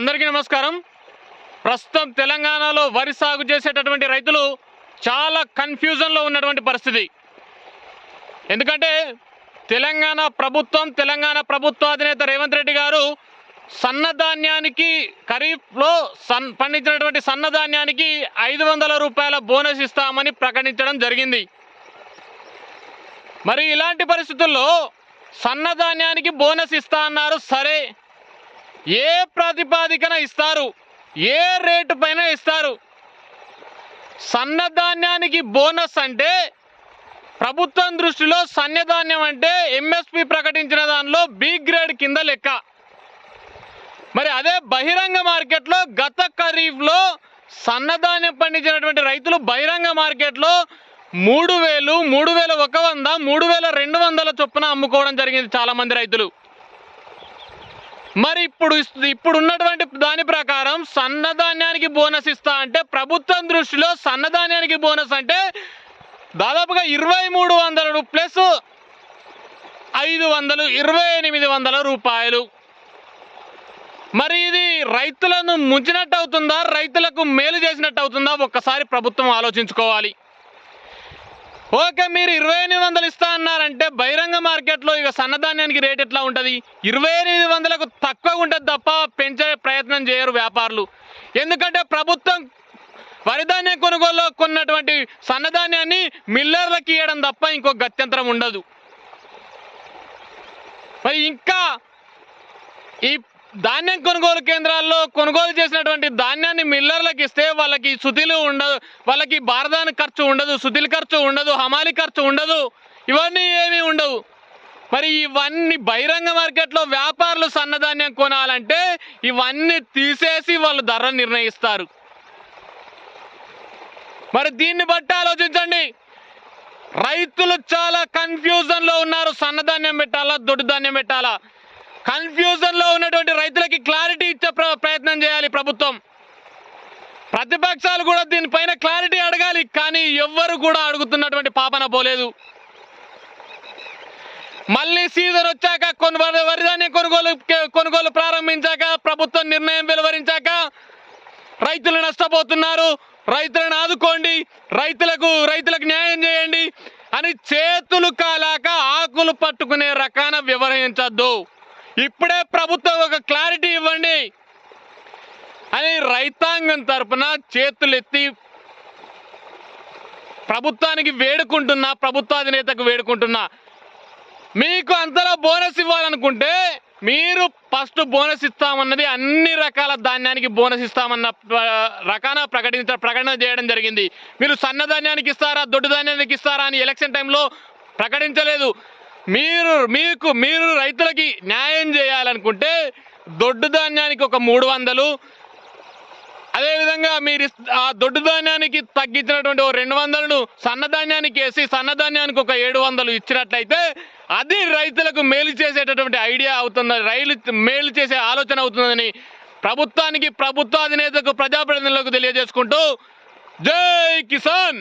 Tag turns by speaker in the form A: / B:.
A: అందరికీ నమస్కారం. ప్రస్తుతం తెలంగాణలో వరి సాగు చేసేటటువంటి రైతులు చాలా కన్ఫ్యూజన్లో ఉన్నటువంటి పరిస్థితి. ఎందుకంటే తెలంగాణ ప్రభుత్వం తెలంగాణ ప్రభుత్వ అధినేత రేవంత్ రెడ్డి గారు సన్నధాన్యానికి ఖరీఫ్లో సన్ పండించినటువంటి సన్నధాన్యానికి ఐదు వందల రూపాయల బోనస్ ఇస్తామని ప్రకటించడం జరిగింది. మరి ఇలాంటి పరిస్థితుల్లో సన్నధాన్యానికి బోనస్ ఇస్తా అన్నారు సరే. ఏ ప్రాతిపాదికన ఇస్తారు? ఏ రేటు పైన ఇస్తారు? సన్నధాన్యానికి బోనస్ అంటే ప్రభుత్వం దృష్టిలో సన్నధాన్యం అంటే ఎంఎస్పి ప్రకటించిన దానిలో బి గ్రేడ్ కింద లెక్క. మరి అదే బహిరంగ మార్కెట్లో గత ఖరీఫ్లో సన్నధాన్యం పండించినటువంటి రైతులు బహిరంగ మార్కెట్లో మూడు వేలు మూడు వేల ఒక వంద మూడు వేల రెండు వందల చొప్పున అమ్ముకోవడం జరిగింది చాలామంది రైతులు. మరి ఇప్పుడు ఇస్- ఇప్పుడు ఉన్నటువంటి దాని ప్రకారం సన్నధాన్యానికి బోనస్ ఇస్తా అంటే ప్రభుత్వం దృష్టిలో సన్నధాన్యానికి బోనస్ అంటే దాదాపుగా ఇరవై మూడు వందల ప్లస్ ఐదు వందలు ఇరవై ఎనిమిది వందల రూపాయలు. మరి ఇది రైతులను ముంచినట్టు అవుతుందా రైతులకు మేలు చేసినట్టు అవుతుందా ఒక్కసారి ప్రభుత్వం ఆలోచించుకోవాలి. ఓకే మీరు ఇరవై ఎనిమిది వందలు ఇస్తా అన్నారంటే బహిరంగ మార్కెట్లో ఇక సన్నధాన్యానికి రేట్ ఎట్లా ఉంటుంది? ఇరవై ఎనిమిది వందలకు తక్కువ ఉంటుంది తప్ప పెంచే ప్రయత్నం చేయరు వ్యాపారులు. ఎందుకంటే ప్రభుత్వం వరిధాన్యం కొనుగోలులో కొన్నటువంటి సన్నధాన్యాన్ని మిల్లర్లకు ఇవ్వడం తప్ప ఇంకో గత్యంతరం ఉండదు. మరి ఇంకా ఈ ధాన్యం కొనుగోలు కేంద్రాల్లో కొనుగోలు చేసినటువంటి ధాన్యాన్ని మిల్లర్లకు ఇస్తే వాళ్ళకి సుతిలు ఉండదు వాళ్ళకి బారదాన ఖర్చు ఉండదు సుతిల ఖర్చు ఉండదు హమాలి ఖర్చు ఉండదు ఇవన్నీ ఏమీ ఉండవు. మరి ఇవన్నీ బహిరంగ మార్కెట్లో వ్యాపారులు సన్నధాన్యం కొనాలంటే ఇవన్నీ తీసేసి వాళ్ళు ధర నిర్ణయిస్తారు. మరి దీన్ని బట్టి ఆలోచించండి. రైతులు చాలా కన్ఫ్యూజన్లో ఉన్నారు సన్నధాన్యం పెట్టాలా దొడ్డు ధాన్యం పెట్టాలా? కన్ఫ్యూజన్లో ఉన్నటువంటి రైతులకి క్లారిటీ ఇచ్చే ప్ర- ప్రయత్నం చేయాలి ప్రభుత్వం. ప్రతిపక్షాలు కూడా దీనిపైన క్లారిటీ అడగాలి కానీ ఎవ్వరు కూడా అడుగుతున్నటువంటి పాపన పోలేదు. మళ్ళీ సీజన్ వచ్చాక కొను వరి- వరి ధాన్యం కొనుగోలు కొనుగోలు ప్రారంభించాక ప్రభుత్వం నిర్ణయం వెలువరించాక రైతులు నష్టపోతున్నారు. రైతులను ఆదుకోండి రైతులకు రైతులకు న్యాయం చేయండి అని చేతులు కాలాక ఆకులు పట్టుకునే రకాన వ్యవహరించద్దు. ఇప్పుడే ప్రభుత్వం ఒక క్లారిటీ ఇవ్వండి అని రైతాంగం తరపున చేతులెత్తి ప్రభుత్వానికి వేడుకుంటున్నా ప్రభుత్వాధినేతకు వేడుకుంటున్నా. మీకు అంతలో బోనస్ ఇవ్వాలనుకుంటే మీరు ఫస్ట్ బోనస్ ఇస్తామన్నది అన్ని రకాల ధాన్యానికి బోనస్ ఇస్తామన్న రకాన ప్రకటించ ప్రకటన చేయడం జరిగింది. మీరు సన్న ధాన్యానికి ఇస్తారా దొడ్డు ధాన్యానికి ఇస్తారా అని ఎలక్షన్ టైంలో ప్రకటించలేదు. మీరు మీకు మీరు రైతులకి న్యాయం చేయాలనుకుంటే దొడ్డు ధాన్యానికి ఒక మూడు వందలు అదేవిధంగా మీరు ఆ దొడ్డు ధాన్యానికి తగ్గించినటువంటి ఓ రెండు వందలను సన్నధాన్యానికి వేసి సన్నధాన్యానికి ఒక ఏడు వందలు ఇచ్చినట్లయితే అది రైతులకు మేలు చేసేటటువంటి ఐడియా అవుతుంది రైలు మేలు చేసే ఆలోచన అవుతుందని ప్రభుత్వానికి ప్రభుత్వ అధినేతకు ప్రజాప్రతినిధులకు తెలియజేసుకుంటూ జై కిసాన్!